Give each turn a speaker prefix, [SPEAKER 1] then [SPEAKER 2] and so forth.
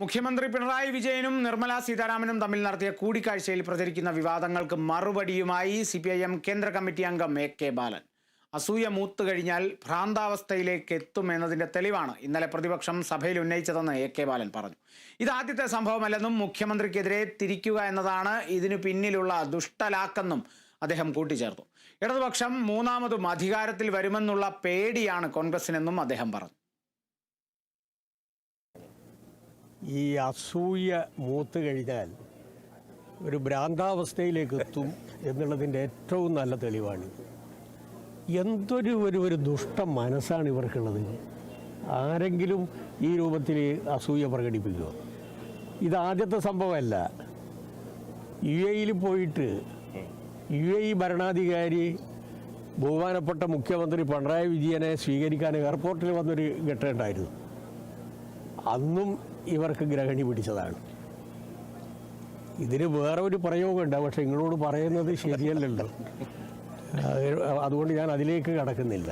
[SPEAKER 1] മുഖ്യമന്ത്രി പിണറായി വിജയനും നിർമ്മല സീതാരാമനും തമ്മിൽ നടത്തിയ കൂടിക്കാഴ്ചയിൽ പ്രചരിക്കുന്ന വിവാദങ്ങൾക്ക് മറുപടിയുമായി സി പി ഐ എം കേന്ദ്ര കമ്മിറ്റി അംഗം എ കെ ബാലൻ. അസൂയ മൂത്തു കഴിഞ്ഞാൽ ഭ്രാന്താവസ്ഥയിലേക്ക് എത്തുമെന്നതിന്റെ തെളിവാണ് ഇന്നലെ പ്രതിപക്ഷം സഭയിൽ ഉന്നയിച്ചതെന്ന് എ കെ ബാലൻ പറഞ്ഞു. ഇത് ആദ്യത്തെ സംഭവമല്ലെന്നും മുഖ്യമന്ത്രിക്കെതിരെ തിരിക്കുക എന്നതാണ് ഇതിനു പിന്നിലുള്ള ദുഷ്ടലാക്കെന്നും അദ്ദേഹം കൂട്ടിച്ചേർത്തു. ഇടതുപക്ഷം മൂന്നാമതും അധികാരത്തിൽ വരുമെന്നുള്ള പേടിയാണ് കോൺഗ്രസിനെന്നും അദ്ദേഹം പറഞ്ഞു.
[SPEAKER 2] ഈ അസൂയ മൂത്ത് കഴിഞ്ഞാൽ ഒരു ഭ്രാന്താവസ്ഥയിലേക്ക് എത്തും എന്നുള്ളതിന്റെ ഏറ്റവും നല്ല തെളിവാണ്. എന്തൊരു ഒരു ഒരു ദുഷ്ട മനസ്സാണ് ഇവർക്കുള്ളത്. ആരെങ്കിലും ഈ രൂപത്തിൽ അസൂയ പ്രകടിപ്പിക്കുക. ഇത് ആദ്യത്തെ സംഭവമല്ല. യു എയിൽ പോയിട്ട് യു എ ഭരണാധികാരി ബഹുമാനപ്പെട്ട മുഖ്യമന്ത്രി പിണറായി വിജയനെ സ്വീകരിക്കാൻ എയർപോർട്ടിൽ വന്നൊരു ഘട്ടമുണ്ടായിരുന്നു അന്നും ഇവർക്ക് ഗ്രഹണി പിടിച്ചതാണ്. ഇതിന് വേറെ ഒരു പ്രയോഗമുണ്ട്. പക്ഷെ നിങ്ങളോട് പറയുന്നത് ശരിയല്ലല്ലോ. അത് അതുകൊണ്ട് ഞാൻ അതിലേക്ക് കടക്കുന്നില്ല.